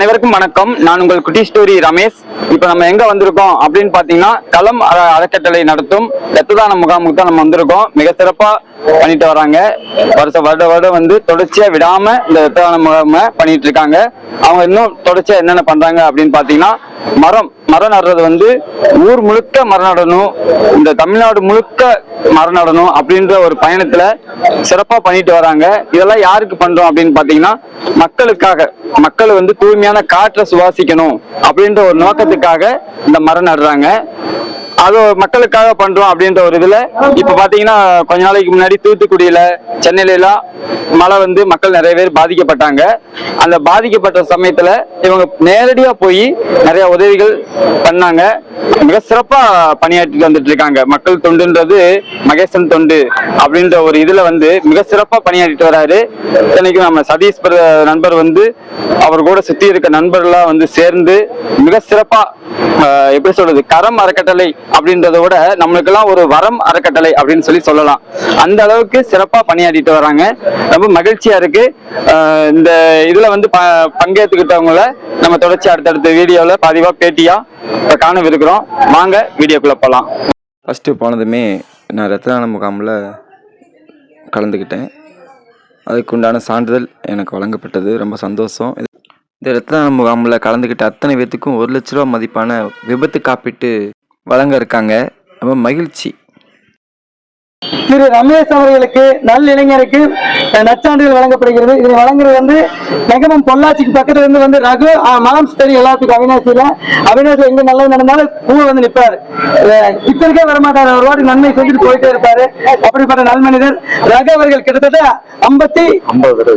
அனைவருக்கும் வணக்கம். நான் உங்கள் குட்டி ஸ்டோரி ரமேஷ். இப்போ நம்ம எங்க வந்திருக்கோம் அப்படின்னு பாத்தீங்கன்னா களம் அற- அறக்கட்டளை நடத்தும் ரத்ததான முகாமுக்கு தான் நம்ம வந்திருக்கோம். மிக சிறப்பா பண்ணிட்டு வராங்க. வருஷ வருட வருடம் வந்து தொடர்ச்சியா விடாம இந்த ரத்ததான முகாமை பண்ணிட்டு இருக்காங்க. அவங்க இன்னும் தொடர்ச்சியா என்னென்ன பண்றாங்க அப்படின்னு பாத்தீங்கன்னா மரம் மரம் நடுறது வந்து ஊர் முழுக்க மரம் நடணும் இந்த தமிழ்நாடு முழுக்க மரம் நடணும் அப்படின்ற ஒரு பயணத்துல சிறப்பா பண்ணிட்டு வராங்க. இதெல்லாம் யாருக்கு பண்றோம் அப்படின்னு பாத்தீங்கன்னா மக்களுக்காக மக்கள் வந்து தூய்மையான காற்றை சுவாசிக்கணும் அப்படின்ற ஒரு நோக்கத்துக்காக இந்த மரம் நடுறாங்க. அது மக்களுக்காக பண்றோம் அப்படின்ற ஒரு இதுல இப்ப பாத்தீங்கன்னா கொஞ்ச நாளைக்கு முன்னாடி தூத்துக்குடியில சென்னையில எல்லாம் மழை வந்து மக்கள் நிறைய பேர் பாதிக்கப்பட்டாங்க. அந்த பாதிக்கப்பட்ட சமயத்துல இவங்க நேரடியா போய் நிறைய உதவிகள் பண்ணாங்க. மிக சிறப்பா பணியாற்றிட்டு வந்துட்டு இருக்காங்க. மக்கள் தொண்டுன்றது மகேசன் தொண்டு அப்படின்ற ஒரு இதுல வந்து மிக சிறப்பா பணியாற்றிட்டு வராரு. இன்னைக்கு நம்ம சதீஷ் பிர- நண்பர் வந்து அவர் கூட சுத்தி இருக்க நண்பர்லாம் வந்து சேர்ந்து மிக சிறப்பா எப்படி சொல்றது கரம் அறக்கட்டளை அப்படின்றத விட நம்மளுக்கெல்லாம் ஒரு வரம் அறக்கட்டளை அப்படின்னு சொல்லி சொல்லலாம். அந்த அளவுக்கு சிறப்பாக பணியாற்றிட்டு வராங்க. ரொம்ப மகிழ்ச்சியா இருக்கு. இந்த இதுல வந்து ப- பங்கேற்றுக்கிட்டவங்கள நம்ம தொடர்ச்சி அடுத்தடுத்த வீடியோவில் பதிவாக பேட்டியா காணவிருக்கிறோம். வாங்க வீடியோக்குள்ள போகலாம் ஃபஸ்ட்டு போனதுமே நான் ரத்ததான முகாமில் கலந்துக்கிட்டேன். அதுக்கு உண்டான சான்றிதழ் எனக்கு வழங்கப்பட்டது. ரொம்ப சந்தோஷம். இது- இந்த ரத்த முகாமில் கலந்துக்கிட்ட அத்தனை பேர்த்துக்கும் ஒரு லட்ச ரூபா மதிப்பான விபத்து காப்பீட்டு வழங்க இருக்காங்க. ரொம்ப மகிழ்ச்சி. திரு ரமேஷ் அவர்களுக்கு நல் இளைஞருக்கு அஹ், நற்சான்றிதழ் வழங்கப்படுகிறது. இதை வழங்குறது வந்து நெகமம் பொள்ளாச்சிக்கு பக்கத்துல இருந்து வந்து ரகு மாம்ஸ் தெரியும் எல்லாத்துக்கும் அவினாசியில. அவினாசி எங்க நல்லது நடந்தாலும் கூட வந்து இப்ப இருக்கே வரமாட்டாரு. ஒரு வாட்டி நன்மை செஞ்சுட்டு போயிட்டே இருப்பாரு. அப்படிப்பட்ட நல் மனிதர் ரகு அவர்கள் கிட்டத்தட்ட ஐம்பத்தி ஐம்பது தடவை.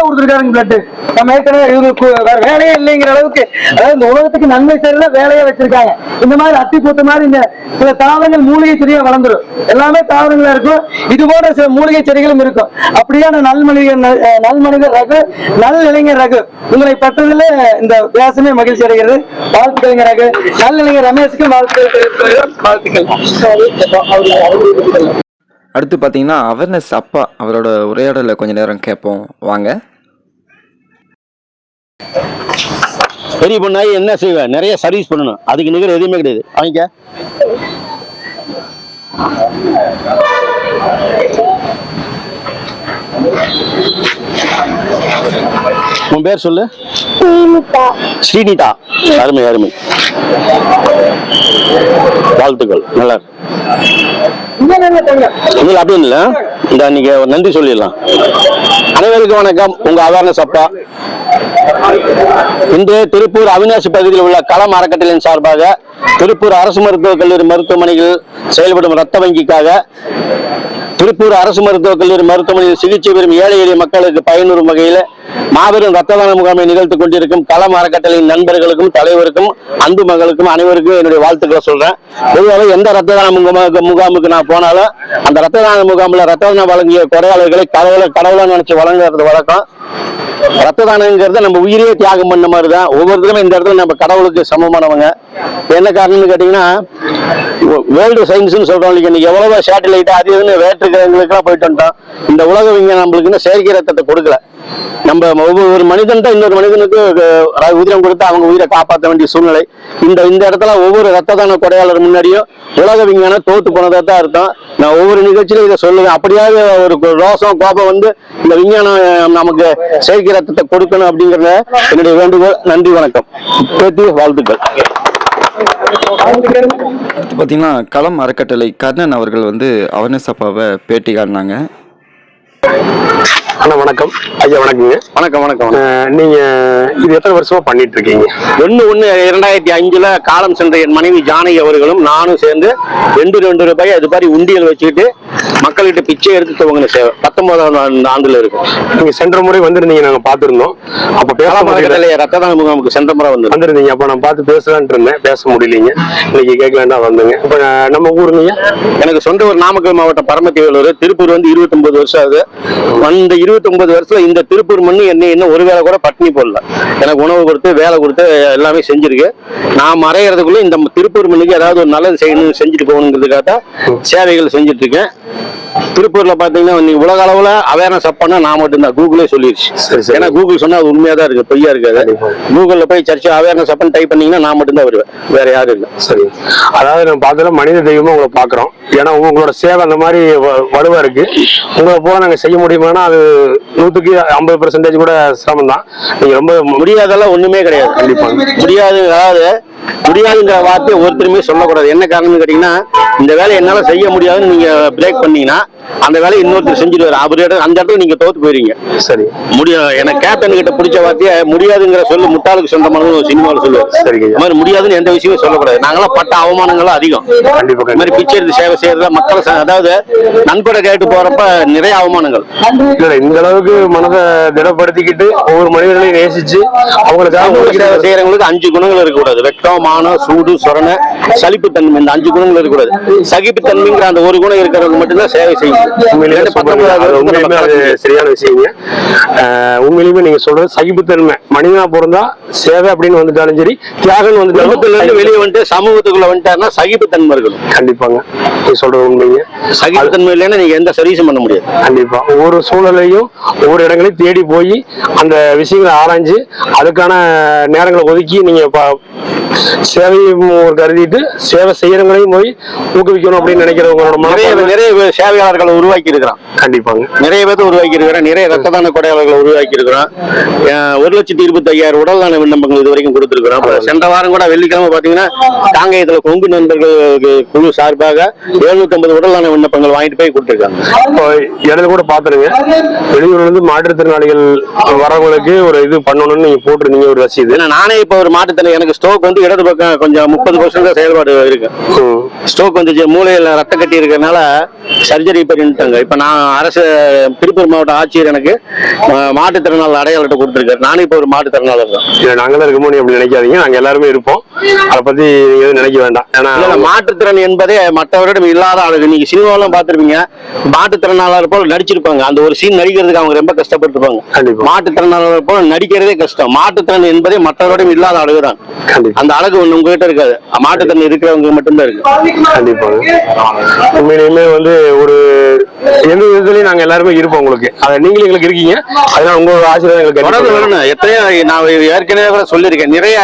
கொடுத்துருக்காருங்க பிளட் நம்ம ஏற்கனவே இவருக்கு வேலையே இல்லைங்கிற அளவுக்கு அதாவது இந்த உலகத்துக்கு நன்மை செய்யறத வேலையை வச்சிருக்காங்க. இந்த மாதிரி அத்தி பூத்த மாதிரி இந்த சில தாவரங்கள் மூலிகை செடியா வளர்ந்துரும். எல்லாமே தாவரங்களா இருக்கும். இது போன்ற சில மூலிகை செடிகளும் இருக்கும். அப்படியான நல் மனிதர் நல்- அஹ் நல் மனிதர் ரகு நல் இளைஞர் ரகு. உங்களை பெற்றதில் இந்த வியாசமே மகிழ்ச்சி அடைகிறது. வாழ்த்துக்கள் ரகு. நல் இளைஞர் ரமேஷுக்கு வாழ்த்துக்கள் அடுத்து பார்த்தீங்கன்னா அவேர்னஸ் அப்பா அவரோட உரையாடலை கொஞ்ச நேரம் கேட்போம். வாங்க. பெரிய பொண்ணாகி என்ன செய்வேன் நிறைய சர்வீஸ் பண்ணணும். அதுக்கு நிகர் எதுவுமே கிடையாது. Thank you. உன் பேர் சொல்லு? ஸ்ரீனிதா. அருமை அருமை. வாழ்த்துக்கள். நல்லா. இதுல அப்படி இல்ல. இந்த நீங்க நன்றி சொல்லிடலாம். அனைவருக்கும் வணக்கம். உங்க அவேர்னஸ் அப்பா. இன்று திருப்பூர் அவினாசி பகுதியில் உள்ள களம் அறக்கட்டளையின் சார்பாக திருப்பூர் அரசு மருத்துவக் கல்லூரி மருத்துவமனையில் செயல்படும் இரத்த வங்கிக்காக திருப்பூர் அரசு மருத்துவக் கல்லூரி மருத்துவமனையில் சிகிச்சை பெறும் ஏழை எளிய மக்களுக்கு பயனுறும் வகையில் மாபெரும் ரத்த தான முகாமை நிகழ்த்து கொண்டிருக்கும் களம் அறக்கட்டளையின் நண்பர்களுக்கும் தலைவருக்கும் அன்பு மகளுக்கும் அனைவருக்கும் என்னுடைய வாழ்த்துக்களை சொல்றேன். பொதுவாக எந்த ரத்த தான முகாமுக்கு நான் போனாலும் அந்த ரத்த தான முகாமில் ரத்த தானம் வழங்கிய குறையாளர்களை கடவுளை கடவுளை நினைச்சு வழங்குறது வழக்கம். ரத்த தானங்கிறது நம்ம உயிரையே தியாகம் பண்ண மாதிரி தான் ஒவ்வொருத்தருமே இந்த இடத்துல நம்ம கடவுளுக்கு சமமானவங்க. என்ன காரணம்னு கேட்டீங்கன்னா வேர்ல்டு சயின்ஸ்னு சொல்றோம் இல்லைங்க இன்னைக்கு எவ்வளோ சேட்டலைட் அது இதுன்னு வேற்றுக்கிறவங்களுக்குலாம் போயிட்டு வந்துட்டோம். இந்த உலக விஞ்ஞானம் நம்மளுக்குன்னு செயற்கை ரத்தத்தை கொடுக்கல. நம்ம ஒவ்வொரு மனிதன் தான் இன்னொரு மனிதனுக்கு உதிரம் கொடுத்து அவங்க உயிரை காப்பாற்ற வேண்டிய சூழ்நிலை. இந்த இந்த இடத்துல ஒவ்வொரு ரத்த தான கொடையாளர் முன்னாடியும் உலக விஞ்ஞானம் தோத்து போனதாக தான் அர்த்தம். நான் ஒவ்வொரு நிகழ்ச்சியிலும் இதை சொல்லுவேன். அப்படியாவது ஒரு ரோசம் கோபம் வந்து இந்த விஞ்ஞானம் நமக்கு செயற்கை ரத்தத்தை கொடுக்கணும் அப்படிங்கிறத என்னுடைய வேண்டுகோள். நன்றி வணக்கம். பேத்தி வாழ்த்துக்கள். அடுத்து பார்த்தீங்கன்னா களம் அறக்கட்டளை கர்ணன் அவர்கள் வந்து அவர்னஸ் அப்பாவை பேட்டி காட்டினாங்க. அண்ணா வணக்கம். ஐயா வணக்கங்க வணக்கம் வணக்கம் நீங்க இது எத்தனை வருஷமா பண்ணிட்டு இருக்கீங்க ஒண்ணு ஒண்ணு இரண்டாயிரத்தி அஞ்சுல காலம் சென்ற என் மனைவி ஜானகி அவர்களும் நானும் சேர்ந்து ரெண்டு ரெண்டு ரூபாய் அது மாதிரி உண்டியல் வச்சுக்கிட்டு மக்கள்கிட்ட பிச்சை எடுத்து துவங்கின சேவை பத்தொன்பதாம் ஆண்டு- ஆண்டுல இருக்கு. நீங்க சென்ற முறை வந்திருந்தீங்க நாங்க பார்த்திருந்தோம். அப்ப பேச முடியல. ரத்த தான முகாமுக்கு சென்ற முறை வந்து வந்திருந்தீங்க அப்ப நான் பார்த்து பேசலான்ட்டு இருந்தேன். பேச முடியலீங்க. இன்னைக்கு கேட்கலான்டா வந்தேங்க. இப்ப நம்ம ஊருங்க எனக்கு சொந்த ஊர் நாமக்கல் மாவட்டம் பரமத்தி வேலூர் திருப்பூர் வந்து 29 வருஷம் ஆகுது. அந்த 29 வருஷத்துல இந்த திருப்பூர் மண்ணு என்ன இன்னும் ஒரு வேளை கூட பட்டினி போடல. எனக்கு உணவு கொடுத்து வேலை கொடுத்து எல்லாமே செஞ்சிருக்கு. நான் மறையறதுக்குள்ள இந்த திருப்பூர் மண்ணுக்கு ஏதாவது ஒரு நல்லது செய்யணும் செஞ்சுட்டு போகணுங்கிறதுக்காக தான் சேவைகள் செஞ்சுட்டு இருக்கேன் திருப்பூர்ல பாத்தீங்கன்னா உலக அளவுல அவேர்னஸ் அப் பண்ண நான் மட்டும்தான் கூகுளே சரி. ஏன்னா கூகுள் சொன்னா அது உண்மையா தான் இருக்கு பொய்யா இருக்காது. கூகுள்ல போய் சர்ச் அவேர்னஸ் அப்னு டைப் பண்ணீங்கன்னா நான் மட்டும்தான் வருவேன். வேற யாரும் இல்லை. சரி. அதாவது நம்ம பார்த்ததுல மனித தெய்வமா உங்களை பாக்குறோம் ஏன்னா உங்களோட சேவை அந்த மாதிரி வலுவா இருக்கு. உங்களை போல நாங்க செய்ய முடியுமானா அது நூற்றுக்கு ஐம்பது பெர்சன்டேஜ் கூட சிரமம் தான் நீங்க ரொம்ப முடியாதெல்லாம் ஒண்ணுமே கிடையாது கண்டிப்பா. முடியாது அதாவது முடியாதுங்கிற வார்த்தையை ஒருத்தருமே சொல்லக்கூடாது. என்ன காரணம்னு கேட்டிங்கன்னா இந்த வேலையை என்னால செய்ய முடியாதுன்னு நீங்க பிரேக் பண்ணீங்கன்னா அந்த வேலையை இன்னொருத்தர் செஞ்சுருவாரு அவர் இடம் அந்த இடத்துல நீங்க தோத்து போயிருவீங்க. சரி. முடிய எனக்கு கேப்டன் கிட்ட பிடிச்ச வார்த்தையை முடியாதுங்கிற சொல்லு முட்டாளுக்கு சொந்தமானது ஒரு சினிமாவில் சொல்லுவார். சரிங்க. இந்த மாதிரி முடியாதுன்னு எந்த விஷயமும் சொல்லக்கூடாது. நாங்களாம் பட்ட அவமானங்களும் அதிகம். கண்டிப்பா இந்த மாதிரி பிச்சை எடுத்து சேவை செய்யறதுல மக்களை ச- அதாவது நண்பரை கேட்டு போறப்ப நிறைய அவமானங்கள். இல்ல இந்த அளவுக்கு மனதை திடப்படுத்திக்கிட்டு ஒவ்வொரு மனிதர்களையும் நேசிச்சு அவங்களுக்காக சமூக சேவை செய்யறவங்களுக்கு அஞ்சு குணங்கள் இருக்கக்கூடாது. வெட்கம் மானம் சூடு சொரணை சலிப்புத்தன்மை இந்த அஞ்சு குணங்கள் இருக்கக்கூடாது. சகிப்புத்தன்மைங்கிற அந்த ஒரு குணம் இருக்கிறவங்க மட்டும்தான் சேவை செய்யும் உண்மையிலேயே ரெண்டு சூப்பர். பத்தொன்பதாவது அது வருஷத்துல உண்மையிலுமே நம்ம அது கலந்து சரியான விஷயங்க. ஆஹ் உண்மையிலுமே நீங்க சொல்றது சகிப்புத்தன்மை மனிதனா பிறந்தா சேவை அப்படின்னு வந்துட்டாலும் சரி தியாகம் குடும்பத்துல இருந்து வந்துட்டாலும் வெளியே வந்துட்டு சமூகத்துக்குள்ள வந்துட்டாருன்னா சகிப்புத்தன்மை இருக்கணும். கண்டிப்பாங்க. நீங்க சொல்றது உண்மைங்க. சகிப்புத்தன்மை இல்லைன்னா நீங்க எந்த சர்வீஸும் பண்ண முடியாது. கண்டிப்பா. ஒவ்வொரு சூழ்நிலையும் ஒவ்வொரு இடங்களையும் தேடி போய் அந்த விஷயங்களை ஆராய்ஞ்சு அதுக்கான நேரங்களை ஒதுக்கி நீங்க சேவையும் கருதிட்டு சேவை செய்யறவங்களையும் போய் ஊக்குவிக்கணும் அப்படின்னு நினைக்கிறவங்களோட நிறைய நிறைய பேர் சேவையாளர்களை உருவாக்கி இருக்கிறான் கண்டிப்பாங்க. நிறைய பேர்த்த உருவாக்கி இருக்கிறோம் நிறைய ரத்த தான கொடையாளர்களை உருவாக்கி இருக்கிறோம் அஹ் ஒரு லட்சத்தி இருபத்தி ஐயாயிரம் உடல் தான விண்ணப்பங்கள் இது வரைக்கும் கொடுத்திருக்கிறோம் சென்ற வாரம் கூட வெள்ளிக்கிழமை பாத்தீங்கன்னா காங்கேயத்துல கொங்கு நண்பர்கள் குழு சார்பாக 750 உடல் தான விண்ணப்பங்கள் வாங்கிட்டு போய் கொடுத்திருக்காங்க. இடையில கூட பாத்துருங்க வெளியூர்ல இருந்து மாற்றுத்திறனாளிகள் வரவங்களுக்கு ஒரு இது பண்ணணும்னு நீங்க போட்டிருந்தீங்க ஒரு ரசீது. நானே இப்ப ஒரு மாட்டுத்தனை எனக்கு ஸ்டோக் வந்து இடது பக்கம் கொஞ்சம் முப்பது பர்சன்ட் செயல்பாடு இருக்கு. ஸ்டோக் வந்துச்சு மூளையில ரத்த கட்டி இருக்கிறதுனால சர்ஜரி பண்ணிட்டாங்க இப்ப நான் அரசு திருப்பூர் மாவட்ட ஆட்சியர் எனக்கு மாற்றுத்திறனாளர் அடையாள அட்டை கொடுத்திருக்காரு. நானும் இப்ப ஒரு மாற்றுத்திறனாளர் தான். இல்ல நாங்களாம் இருக்கமோ அப்படி நினைக்காதீங்க. நாங்க எல்லாருமே இருப்போம். அதை பத்தி நீங்க எதுவும் நினைக்க வேண்டாம். ஏன்னா மாற்றுத்திறன் என்பதே மற்றவரிடம் இல்லாத அழகு. நீங்க சினிமாவெல்லாம் பார்த்திருப்பீங்க. மாற்றுத்திறனாளர் போல நடிச்சிருப்பாங்க. அந்த ஒரு சீன் நடிக்கிறதுக்கு அவங்க ரொம்ப கஷ்டப்பட்டிருப்பாங்க மாற்றுத்திறனாளர் போல நடிக்கிறதே கஷ்டம். மாற்றுத்திறன் என்பதே மற்றவரிடம் இல்லாத அழகுதான். கண்டிப்பா. அந்த அழகு ஒண்ணு உங்ககிட்ட இருக்காது. மாற்றுத்திறன் இருக்கிறவங்க மட்டும்தான் இருக்கு. கண்டிப்பாங்க. உண்மையிலுமே வந்து ஒரு எந்த விதத்துலயும் நாங்க எல்லாருமே இருப்போம் உங்களுக்கு. அதை நீங்களும் எங்களுக்கு இருக்கீங்க. அதனால உங்களோட ஆசீர்வாதம் எங்களுக்கு தொடர்ந்து கண்டிப்பா வரணும். எத்தனையோ நான் ஏற்கனவே கூட சொல்லியிருக்கேன். நிறைய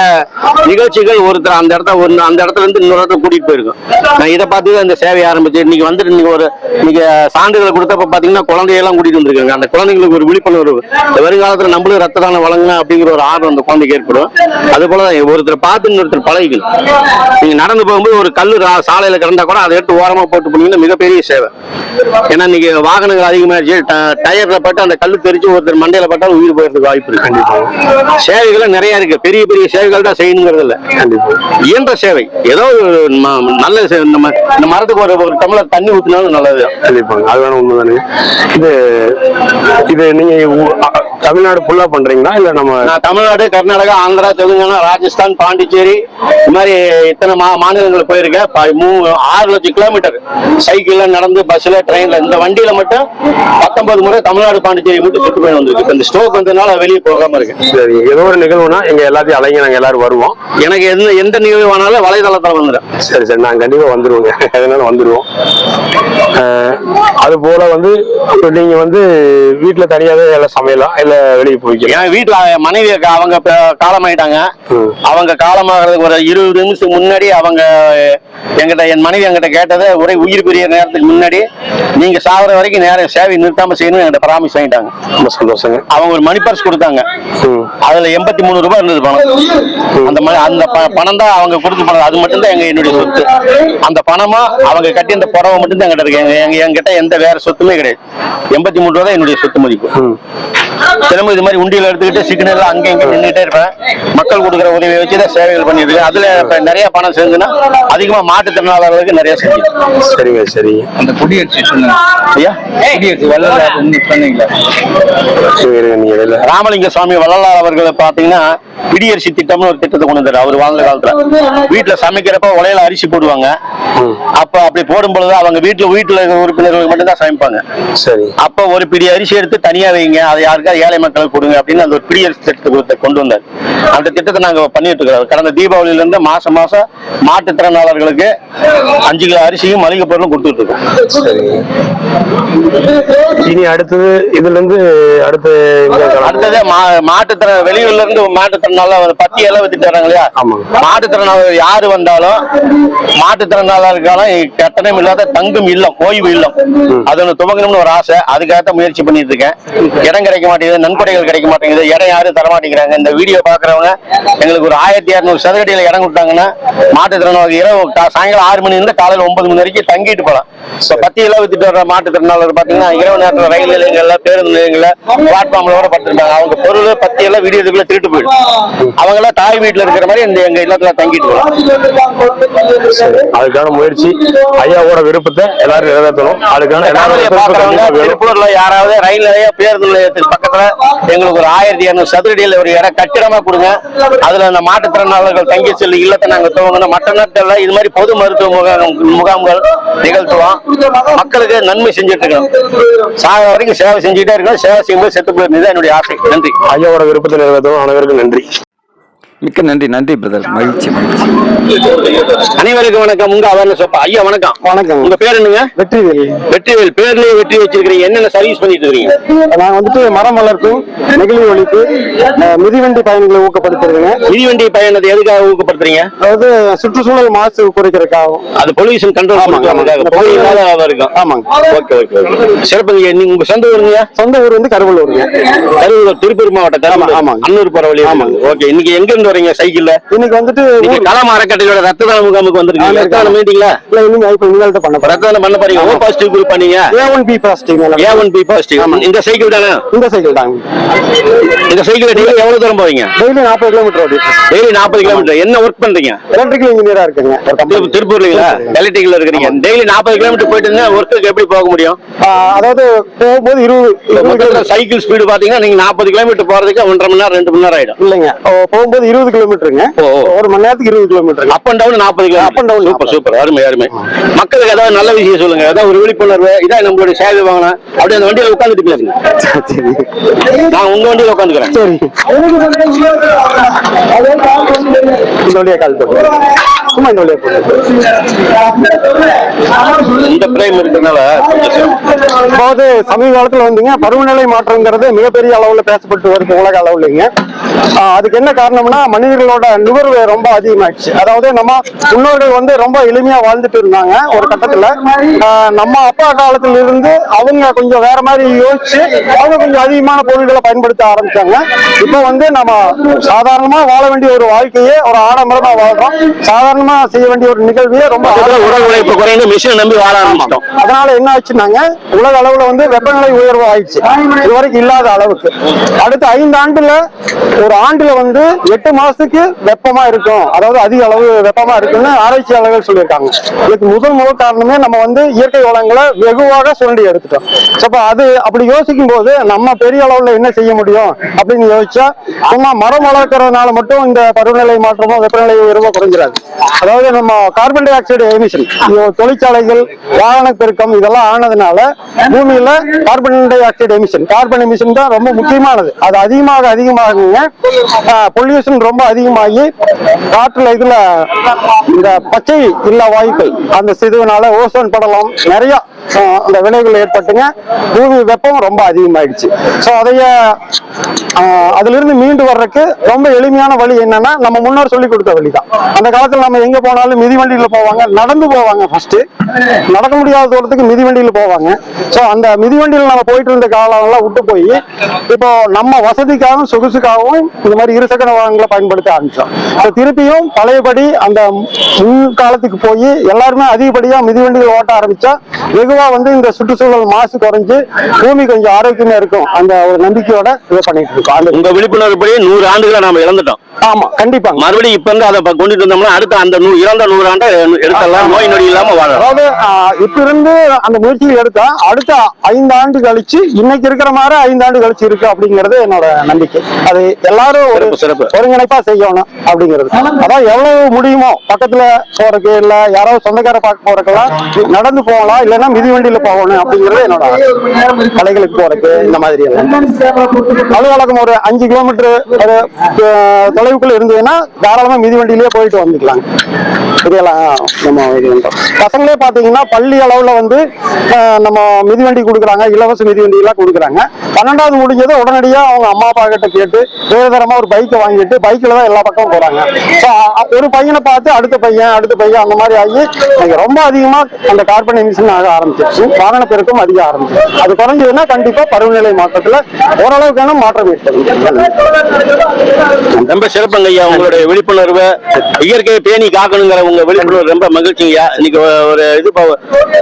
நிகழ்ச்சிகள் ஒருத்தர் அந்த இடத்த ஒரு அந்த இடத்துல இருந்து இன்னொரு இடத்துல கூட்டிட்டு போயிருக்கோம். நான் இதை பார்த்து இந்த சேவையை ஆரம்பிச்சு இன்னைக்கு வந்துட்டு நீங்க ஒரு நீங்க சான்றிதழ் கொடுத்தப்ப பாத்தீங்கன்னா குழந்தையெல்லாம் கூட்டிட்டு வந்திருக்காங்க. அந்த குழந்தைங்களுக்கு ஒரு விழிப்புணர்வு வருங்காலத்துல நம்மளும் ரத்த தானம் வழங்கலாம் அப்படிங்கிற ஒரு ஆர்வம் அந்த குழந்தைக்கு ஏற்படும். அது போல தான் ஒருத்தர் பார்த்து இன்னொருத்தர் பழகிக்கணும். நீங்க நடந்து போகும்போது ஒரு கல்லு ரா- சாலையில கிடந்தா கூட அதை எடுத்து ஓரமா போட்டு போனீங்கன்னா மிகப்பெரிய சேவை. ஏன்னா இன்னைக்கு வாகனங்கள் அதிகமாயிருச்சு டயர்ல பட்டு அந்த கல்லு தெரிச்சு ஒருத்தர் மண்டையில பட்டாலும் உயிர் போயிருக்க வாய்ப்பு இருக்கு. கண்டிப்பா. சேவைகள் நிறைய இருக்கு. பெரிய பெரிய சேவைகள் தான் செய்யணுங்கிறது இல்ல. கண்டிப்பா. இயன்ற சேவை. ஏதோ நல்ல நம்ம இந்த மரத்துக்கு ஒரு ஒரு டம்ளர் தண்ணி ஊத்தினாலும் நல்லது. கண்டிப்பாங்க அது வேணா உண்மைதானுங்க இது இது நீங்க தமிழ்நாடு ஃபுல்லா பண்றீங்களா? இல்ல நம்ம தமிழ்நாடு கர்நாடகா ஆந்திரா தெலுங்கானா ராஜஸ்தான் பாண்டிச்சேரி இது மாதிரி இத்தனை மா மாநிலங்களுக்கு போயிருக்கேன். ப- மூ- ஆறு லட்சம் கிலோமீட்டர் சைக்கிள்ல நடந்து பஸ்ல ட்ரெயின்ல இந்த வண்டியில மட்டும் பத்தொன்பது முறை தமிழ்நாடு பாண்டிச்சேரி மட்டும் சுற்றுப்பயணம் வந்திருக்கு. இப்ப இந்த ஸ்டோக் வந்ததுனால வெளியே போகாம இருக்கேன் சரி ஏதோ ஒரு நிகழ்வுனா எங்க எல்லாத்தையும் அலைங்க நாங்க எல்லாரும் வருவோம். எனக்கு எந்த எந்த நிகழ்வு ஆனாலும் வலைதளத்துல வந்துடும் சரி சரி நாங்க கண்டிப்பா வந்துருவோங்க. அதனால வந்துருவோம். அது போல வந்து நீங்க வந்து வீட்டுல தனியாவே எல்லாம் சமையலாம் இல்ல வெளியே போய்க்கலாம்? என் வீட்டுல மனைவி அவங்க காலமாயிட்டாங்க. அவங்க காலமாகறதுக்கு ஒரு இருபது நிமிஷத்துக்கு முன்னாடி அவங்க என்கிட்ட என் மனைவி என்கிட்ட கேட்டதை ஒரே உயிர் பிரிய நேரத்துக்கு முன்னாடி நீங்க சாகுற வரைக்கும் நேரம் சேவை நிறுத்தாம செய்யணும் என்கிட்ட ப்ராமிஸ் வாங்கிட்டாங்க. அவங்க ஒரு மணி பர்ஸ் கொடுத்தாங்க. அதுல எண்பத்தி மூணு ரூபாய் இருந்தது பணம். அந்த அந்த பணம் தான் அவங்க கொடுத்து பணம் அது மட்டும் தான் எங்க என்னுடைய சொத்து. அந்த பணமா அவங்க கட்டி அந்த புடவை மட்டும் தான் என்கிட்ட இருக்கு. எங்க- எங்க என்கிட்ட எந்த வேற சொத்துமே கிடையாது. எண்பத்தி மூணு ரூபா தான் என்னுடைய சொத்து மதிப்பு. தினமும் இது மாதிரி உண்டியல் எடுத்துக்கிட்டு சிக்னல் அங்கே இங்கே நின்றுட்டே இருப்பேன். மக்கள் கொடுக்குற உதவியை வச்சு தான் சேவைகள் பண்ணிட்டு இருக்கேன் அதுல இப்ப நிறைய பணம் சேர்ந்துன்னா அதிகமா மாற்றுத்திறனாளர்களுக்கு நிறைய செஞ்சு சரிங்க சரிங்க. அந்த குடியரசு சொன்னாங்க ஐயா? குடியரசு வள்ளலார் சொன்னீங்களா ராமலிங்க சுவாமி வள்ளலார் அவர்கள் பாத்தீங்கன்னா இடியரிசி திட்டம்னு ஒரு திட்டத்தை கொண்டு வந்தாரு அவர் வாழ்ந்த காலத்துல. வீட்டுல சமைக்கிறப்ப உலையில அரிசி போடுவாங்க. அப்ப அப்படி போடும் பொழுது அவங்க வீட்டுல வீட்டுல இருக்கிற மட்டும் தான் சமைப்பாங்க. சரி. அப்ப ஒரு பிடி அரிசி எடுத்து தனியா வைங்க. அதை யாருக்கும் இருக்காது ஏழை மக்களுக்கு கொடுங்க அப்படின்னு அந்த ஒரு குடியரசு திட்டத்தை கொண்டு வந்தார். அந்த திட்டத்தை நாங்க பண்ணிட்டு இருக்கிறோம். கடந்த தீபாவளியில இருந்து மாசம் மாசம் மாற்றுத்திறனாளர்களுக்கு அஞ்சு கிலோ அரிசியும் மளிகை பொருளும் கொடுத்துட்டு இருக்கோம். இனி அடுத்தது இதுல இருந்து அடுத்து. அடுத்தது மாற்றுத்திற வெளியூர்ல இருந்து மாற்றுத்திறனால பத்தி எல்லாம் வித்துட்டு வராங்க இல்லையா. மாற்றுத்திறனாளர் யாரு வந்தாலும் மாற்றுத்திறனாளர்களுக்கான கட்டணம் இல்லாத தங்கும் இல்லம் ஓய்வு இல்லம். அது ஒண்ணு துவங்கணும்னு ஒரு ஆசை. அதுக்காக முயற்சி பண்ணிட்டு இருக்கேன். இடம் கிடைக்க மாட்டேங்குது நன்கொடைகள் கிடைக்க மாட்டேங்குது. இடம் யாரும் தர மாட்டேங்கிறாங்க? இந்த வீடியோ பாக்குறவங்க எங்களுக்கு ஒரு ஆயிரத்தி இரநூறு சதுரடியில இடம் கொடுத்தாங்கன்னா மாற்றுத்திறனாளர் இரவு சாயங்காலம் ஆறு மணி இருந்து காலையில ஒன்பது மணி வரைக்கும் தங்கிட்டு போலாம் இப்ப பத்தி எல்லாம் வித்துட்டு வர்ற மாற்றுத்திறனாளர் பாத்தீங்கன்னா இரவு நேரத்துல ரயில் நிலையங்கள்ல பேருந்து நிலையங்கள்ல பிளாட்ஃபார்ம்ல கூட படுத்திருப்பாங்க அவங்க பொருள் பத்தி எல்லாம் வீடியோ இதுக்குள்ள திருட்டு போயிடும். அவங்க எல்லாம் தாய் வீட்டுல இருக்கிற மாதிரி இந்த எங்க இல்லத்துல தங்கிட்டு போலாம் அதுக்கான முயற்சி. ஐயாவோட விருப்பத்தை எல்லாரும் நிறைவேற்றணும். அதுக்கான எல்லாரும். திருப்பூர்ல யாராவது ரயில் நிலையம் பேருந்து நிலையத்துக்கு பக்கத்துல எங்களுக்கு ஒரு ஆயிரத்தி இருநூறு சதுரடியில் ஒரு இடம் கட்டிடமா கொடுங்க. அதுல அந்த மாற்றுத்திறனாளர்கள் தங்கி செல்லு இல்லத்தை நாங்க துவங்கணும். மற்ற நாட்கள்ல இது மாதிரி பொது மருத்துவ முகாம் முகாம்கள் நிகழ்த்துவோம். மக்களுக்கு நன்மை செஞ்சுட்டு இருக்கணும். சாக வரைக்கும் சேவை செஞ்சுட்டே இருக்கணும். சேவை செய்யும்போது செத்து போயிருந்தது என்னுடைய ஆசை. நன்றி. ஐயாவோட விருப்பத்தை அனைவருக்கும் நன்றி. மிக்க நன்றி நன்றி பிரதர் மகிழ்ச்சி மகிழ்ச்சி. அனைவருக்கும் வணக்கம். உங்க அவேர்னஸ் ஐயா வணக்கம். வணக்கம். உங்க பேர் என்னங்க? வெற்றிவேல். வெற்றிவேல். பேர்லயே வெற்றி வச்சிருக்கீங்க என்னென்ன சர்வீஸ் பண்ணிட்டு இருக்கீங்க? நான் வந்துட்டு மரம் வளர்ப்பும் நெகிழி ஒழிப்பு மிதிவண்டி பயணிகளை ஊக்கப்படுத்துறதுங்க மிதிவண்டி பயணத்தை எதுக்காக ஊக்கப்படுத்துறீங்க? அதாவது சுற்றுச்சூழல் மாசு குறைக்கிறதுக்காகவும் அது பொல்யூஷன் கண்ட்ரோல் இருக்கும். ஆமாங்க. ஓகே ஓகே சிறப்புங்க நீங்க உங்க சொந்த ஊருங்க? சொந்த ஊர் வந்து கருவள்ளூருங்க. கரூர் திருப்பூர் ஆமா, ஆமாங்க. அன்னூர் பரவலி ஆமாங்க. ஓகே இன்னைக்கு எங்க இருந்து வரீங்க சைக்கிள்ல? இன்னைக்கு வந்துட்டு களம் அறக்கட்டளையோட ரத்த தான முகாமுக்கு வந்திருக்கீங்க. ஆமா, ரத்த தானம் மீட்டிங்களா இல்ல இனிமே இப்ப இனிமேல் தான் பண்ண போறேன் ரத்த தானம் பண்ண போறீங்க. ஓ பாசிட்டிவ் குரூப் பண்ணீங்க. A one B positive A one B positive இந்த சைக்கிள் தானே? இந்த சைக்கிள் தாங்க இந்த சைக்கிள் டெய்லி எவ்வளவு தூரம் போவீங்க டெய்லி நாற்பது கிலோமீட்டர் ஓடி டெய்லி நாற்பது கிலோமீட்டர் என்ன ஒர்க் பண்றீங்க? எலக்ட்ரிக்கல் இன்ஜினியரா இருக்குங்க. திருப்பூர்லீங்களா? எலக்ட்ரிக்கல் இருக்கிறீங்க. டெய்லி நாற்பது கிலோமீட்டர் போயிட்டு இருந்தா ஒர்க்குக்கு எப்படி போக முடியும்? அதாவது போகும்போது இருபது சைக்கிள் ஸ்பீடு பாத்தீங்கன்னா நீங்க நாற்பது கிலோமீட்டர் போறதுக்கு ஒன்றரை மணி நேரம் ரெண்டு மணி நேரம் ஆயிடும். இல்லைங்க. போகும்போது இருபது கிலோமீட்டருங்க. ஒரு மணி நேரத்துக்கு இருபது கிலோமீட்டர் அப் அண்ட் டவுன் நாற்பது kilo Up and down super super அருமை அருமை. மக்களுக்கு ஏதாவது நல்ல விஷயம் சொல்லுங்க. ஏதாவது ஒரு விழிப்புணர்வு இதான் நம்மளுடைய சேவை வாங்கணும் அப்படியே அந்த வண்டியில உட்காந்துட்டு பேசுங்க. நான் உங்க வண்டியில உட்காந்துக்கிறேன் சரி. இந்த வழியா கால் சும்மா இந்த வழியா இந்த பிரேம் இருக்கிறதுனால அதாவது சமீப காலத்துல வந்துங்க. பருவநிலை மாற்றம்ங்கிறது மிகப்பெரிய அளவுல பேசப்பட்டு வருது. உலக அளவுலங்க. அதுக்கு என்ன காரணம்னா மனிதர்களோட நுகர்வு ரொம்ப அதிகமாயிடுச்சு. அதாவது நம்ம முன்னோர்கள் வந்து ரொம்ப எளிமையா வாழ்ந்துட்டு இருந்தாங்க ஒரு கட்டத்துல. நம்ம அப்பா காலத்துல இருந்து அவங்க கொஞ்சம் வேற மாதிரி யோசிச்சு அவங்க கொஞ்சம் அதிகமான பொருள்களை பயன்படுத்த ஆரம்பிச்சாங்க. இப்போ வந்து நம்ம சாதாரணமா வாழ வேண்டிய ஒரு வாழ்க்கையே ஒரு ஆடம்பரமா வாழ்றோம். சாதாரணமா செய்ய வேண்டிய ஒரு நிகழ்வையே ரொம்ப உடல் உழைப்பு குறைந்து மிஷினை நம்பி வாழ ஆரம்பிச்சிட்டோம். அதனால என்ன ஆச்சுன்னாங்க உலக அளவுல வந்து வெப்பநிலை உயர்வு ஆயிடுச்சு. இதுவரைக்கும் இல்லாத அளவுக்கு. அடுத்த ஐந்து ஆண்டுல ஒரு ஆண்டுல வந்து எட்டு மாசத்துக்கு வெப்பமா இருக்கும். அதாவது அதிக அளவு வெப்பமா இருக்குன்னு ஆராய்ச்சியாளர்கள் சொல்லியிருக்காங்க. இதுக்கு முதல் முதல் காரணமே நம்ம வந்து இயற்கை வளங்களை வெகுவாக சுரண்டி எடுத்துட்டோம். அப்போ அப்ப அது அப்படி யோசிக்கும் போது நம்ம பெரிய அளவுல என்ன செய்ய முடியும் அப்படின்னு யோசிச்சா சும்மா மரம் வளர்க்கறதுனால மட்டும் இந்த பருவநிலை மாற்றமோ வெப்பநிலை உயர்வோ குறைஞ்சிடாது அதாவது நம்ம கார்பன் டை ஆக்சைடு எமிஷன் தொழிற்சாலைகள் வாகன பெருக்கம் இதெல்லாம் ஆனதுனால பூமியில carbon dioxide emission carbon emission தான் ரொம்ப முக்கியமானது. அது அதிகமாக அதிகமாகுங்க. பொல்யூஷன் ரொம்ப அதிகமாகி காற்றுல இதுல இந்த பச்சை இல்ல வாயுக்கள் அந்த சிதுவினால ஓசோன் படலம் நிறைய அந்த விளைவுகள் ஏற்பட்டுங்க. பூமி வெப்பம் ரொம்ப அதிகமாயிடுச்சு. ஸோ அதைய அதிலிருந்து மீண்டு வர்றதுக்கு ரொம்ப எளிமையான வழி என்னன்னா நம்ம முன்னோர் சொல்லி கொடுத்த வழி தான் அந்த காலத்துல நம்ம எங்க போனாலும் மிதிவண்டியில போவாங்க நடந்து போவாங்க ஃபர்ஸ்ட் நடக்க முடியாத தூரத்துக்கு மிதிவண்டியில போவாங்க. ஸோ அந்த மிதிவண்டியில் நம்ம போயிட்டு இருந்த காலம் எல்லாம் விட்டு போய் இப்போ நம்ம வசதிக்காகவும் சொகுசுக்காகவும் இந்த மாதிரி இருசக்கர வாகனங்களை பயன்படுத்த ஆரம்பிச்சோம். ஸோ திருப்பியும் பழையபடி அந்த முன் காலத்துக்கு போய் எல்லாருமே அதிகப்படியா மிதிவண்டிகள் ஓட்ட ஆரம்பிச்சா வெகுவா வந்து இந்த சுற்றுச்சூழல் மாசு குறைஞ்சு பூமி கொஞ்சம் ஆரோக்கியமா இருக்கும். அந்த ஒரு நம்பிக்கையோட இதை பண்ணிட்டு இருக்கோம். அந்த உங்க விழிப்புணர்வு படி நூறு ஆண்டுகளை நாம இழந்துட்டோம். ஆமா கண்டிப்பாங்க. மறுபடியும் இப்ப இருந்து அதை கொண்டுட்டு வந்தோம்னா அடுத்த அந்த நூ இறந்த நூறாண்டை எடுத்தலாம் நோய் நொடி இல்லாம வாழலாம். அதாவது இப்ப இருந்து அந்த முயற்சிகள் எடுத்தா அடுத்த ஐந்து ஆண்டு கழிச்சு இன்னைக்கு இருக்கிற மாதிரி ஐந்து ஆண்டு கழிச்சு இருக்கு அப்படிங்கிறது என்னோட நம்பிக்கை. அது எல்லாரும் ஒரு சிறப்பு, சிறப்பு. ஒருங்கிணைப்பா செய்யணும் அப்படிங்கிறது. அதான் எவ்வளவு முடியுமோ பக்கத்துல போறதுக்கு இல்ல யாராவது சொந்தக்கார பார்க்க போறதுக்கெல்லாம் நடந்து போகலாம் இல்லைன்னா மிதிவண்டியில போகணும் அப்படிங்கிறது என்னோட ஆசை. கடைகளுக்கு போறதுக்கு இந்த மாதிரி அலுவலகம் ஒரு அஞ்சு கிலோமீட்டர் ஒரு தொலைவுக்குள்ள இருந்ததுன்னா தாராளமா மிதிவண்டியிலேயே போயிட்டு வந்துக்கலாம் இதெல்லாம் நம்ம இது. பசங்களே பாத்தீங்கன்னா பள்ளி அளவுல வந்து நம்ம மிதிவண்டி கொடுக்குறாங்க இலவச மிதிவண்டி எல்லாம் கொடுக்குறாங்க. பன்னெண்டாவது முடிஞ்சது உடனடியா அவங்க அம்மா அப்பா கிட்ட கேட்டு வேறுதரமா ஒரு பைக்கை வாங்கிட்டு பைக்ல தான் எல்லா பக்கமும் போறாங்க. அ- ஒரு பையனை பார்த்து அடுத்த பையன் அடுத்த பையன் அந்த மாதிரி ஆகி எனக்கு ரொம்ப அதிகமா அந்த கார்பன் எமிஷன் ஆக ஆரம்பிச்சிருச்சு. வாகன பெருக்கம் அதிக ஆரம்பிச்சிருச்சு அது குறைஞ்சதுன்னா கண்டிப்பா பருவநிலை மாற்றத்துல ஓரளவுக்கான மாற்றம் ஏற்படும். ரொம்ப சிறப்புங்க ஐயா உங்களுடைய விழிப்புணர்வு. இயற்கையை பேணி காக்கணுங்கிற உங்க விழிப்புணர்வு ரொம்ப மகிழ்ச்சிங்கய்யா இன்னைக்கு ஒரு இது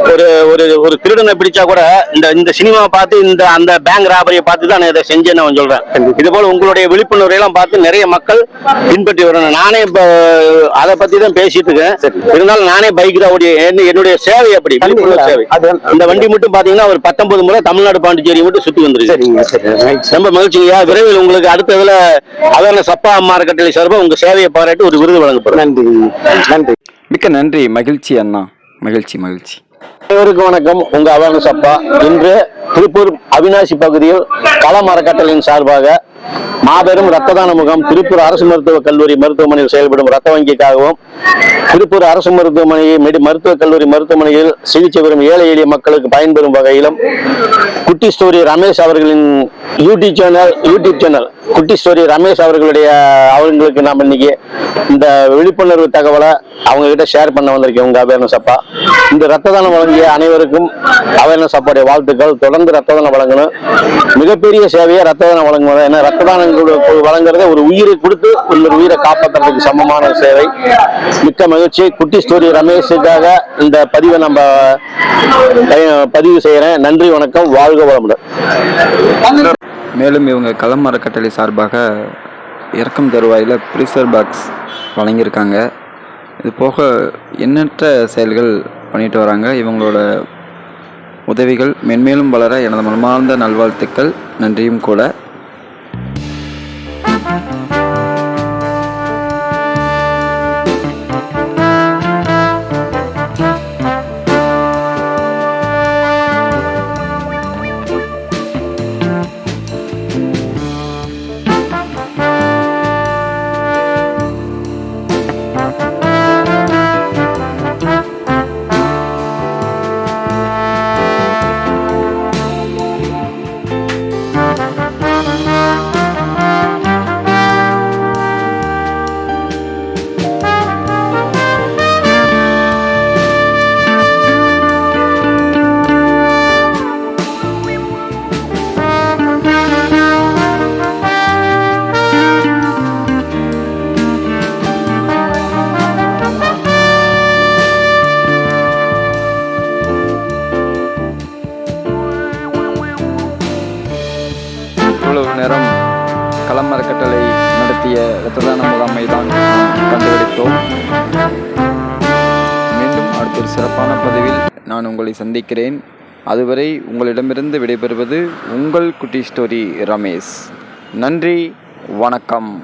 ஒரு ஒரு ஒரு திருடனை பிடிச்சா கூட இந்த இந்த சினிமா பார்த்து இந்த அந்த பேங்க் ராபரியை பார்த்து தான் நான் இதை செஞ்சேன்னு நான் சொல்றேன். இது போல உங்களுடைய விழிப்புணர்வை எல்லாம் பார்த்து நிறைய மக்கள் பின்பற்றி வரணும் நானே இப்ப அதை பத்தி தான் பேசிட்டு இருக்கேன். இருந்தாலும் நானே பைக் தான் ஓடி என்னுடைய சேவை அப்படி விழிப்புணர்வு சேவை. இந்த வண்டி மட்டும் பாத்தீங்கன்னா ஒரு பத்தொன்பது முறை தமிழ்நாடு பாண்டிச்சேரி மட்டும் சுத்தி வந்துருக்கு ரொம்ப மகிழ்ச்சிங்கய்யா. விரைவில் உங்களுக்கு அடுத்த இதுல அவேர்னஸ் அப்பா அம்மா அறக்கட்டளை சார்பா உங்க சேவையை பாராட்டி ஒரு விருது வழங்கப்படும் நன்றி நன்றி. மிக்க நன்றி. மகிழ்ச்சி அண்ணா. மகிழ்ச்சி மகிழ்ச்சி. அனைவருக்கும் வணக்கம். உங்க அவேர்னஸ் அப்பா இன்று திருப்பூர் அவினாசி பகுதியில் களம் அறக்கட்டளையின் சார்பாக மாபெரும் ரத்த தான முகாம் திருப்பூர் அரசு மருத்துவக் கல்லூரி மருத்துவமனையில் செயல்படும் ரத்த வங்கிக்காகவும் திருப்பூர் அரசு மருத்துவமனை மெடி மருத்துவக் கல்லூரி மருத்துவமனையில் சிகிச்சை பெறும் ஏழை எளிய மக்களுக்கு பயன்பெறும் வகையிலும் குட்டி ஸ்டோரி ரமேஷ் அவர்களின் YouTube channel YouTube channel. Kutty story Ramesh அவர்களுடைய அவங்களுக்கு நாம் இன்னைக்கு இந்த விழிப்புணர்வு தகவலை அவங்க கிட்ட ஷேர் பண்ண வந்திருக்கேன். உங்க அவேர்னஸ் அப்பா. இந்த ரத்த தானம் வழங்கிய அனைவருக்கும் அவேர்னஸ் அப்பாவுடைய வாழ்த்துக்கள். தொடர்ந்து ரத்த தானம் வழங்கணும். மிகப்பெரிய சேவையை ரத்த தானம் வழங்குவது. ஏன்னா ரத்த தானம் வழங்குறதே ஒரு உயிரை கொடுத்து ஒரு உயிரை காப்பாற்றுறதுக்கு சமமான சேவை. மிக்க மகிழ்ச்சி. குட்டி ஸ்டோரி ரமேஷுக்காக இந்த பதிவை நம்ம பதிவு செய்யறேன். நன்றி வணக்கம். வாழ்க வளமுடன். மேலும் இவங்க களம் அறக்கட்டளை சார்பாக இறக்கம் தருவாயில் ப்ரீசர் பாக்ஸ் வழங்கியிருக்காங்க. இது போக எண்ணற்ற செயல்கள் பண்ணிட்டு வராங்க. இவங்களோட உதவிகள் மென்மேலும் வளர எனது மனமார்ந்த நல்வாழ்த்துக்கள். நன்றியும் கூட. சந்திக்கிறேன். அதுவரை உங்களிடமிருந்து விடைபெறுவது உங்கள் குட்டி ஸ்டோரி ரமேஷ். நன்றி வணக்கம்.